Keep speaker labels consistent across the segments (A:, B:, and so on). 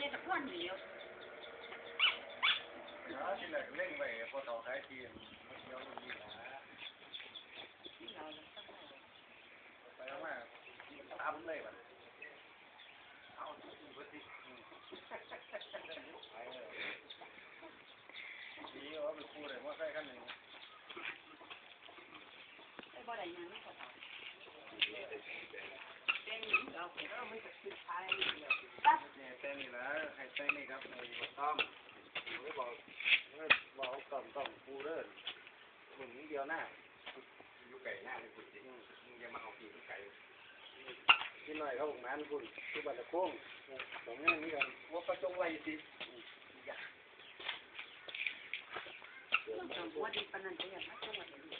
A: 你是管理了。俺现在另外也不找代替，不需要你了。你老了，不要
B: 嘛，你打不累吧？好，你不对。哎呀，你我被哭了，我再看你。再过来一年，你可打。ช่
A: นี่ครับไอ้ต้อมผมไม่บอกว่าบอกต้อมต้อมปูเริ่มึงนี้เดียวหน้า
C: อยู่ไก่หน้าเลยคุณจริงมึงจะมาเอาปีกไก่
A: ที่หน่อยเขาบอกนั่นคุณคือบัตรโค้งตรงนี้นี่กันว่าประจงไวสิ
B: ว่าดีปนันจะอยา
C: กมา
A: จังห
B: วัดนี้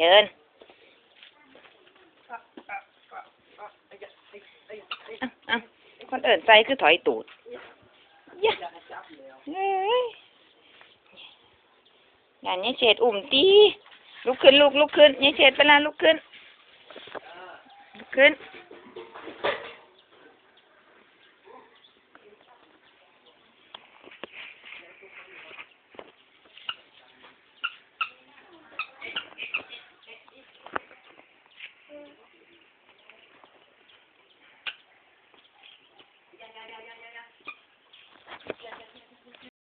C: เดิ
D: นคนเอินใจคือถอยตูดเฮ้ยงานนี้เฉดอุ่มตีลุกขึ้นลุกลุกขึ้น นี่เฉดไปลรลุกขึ้น ลุกขึ้น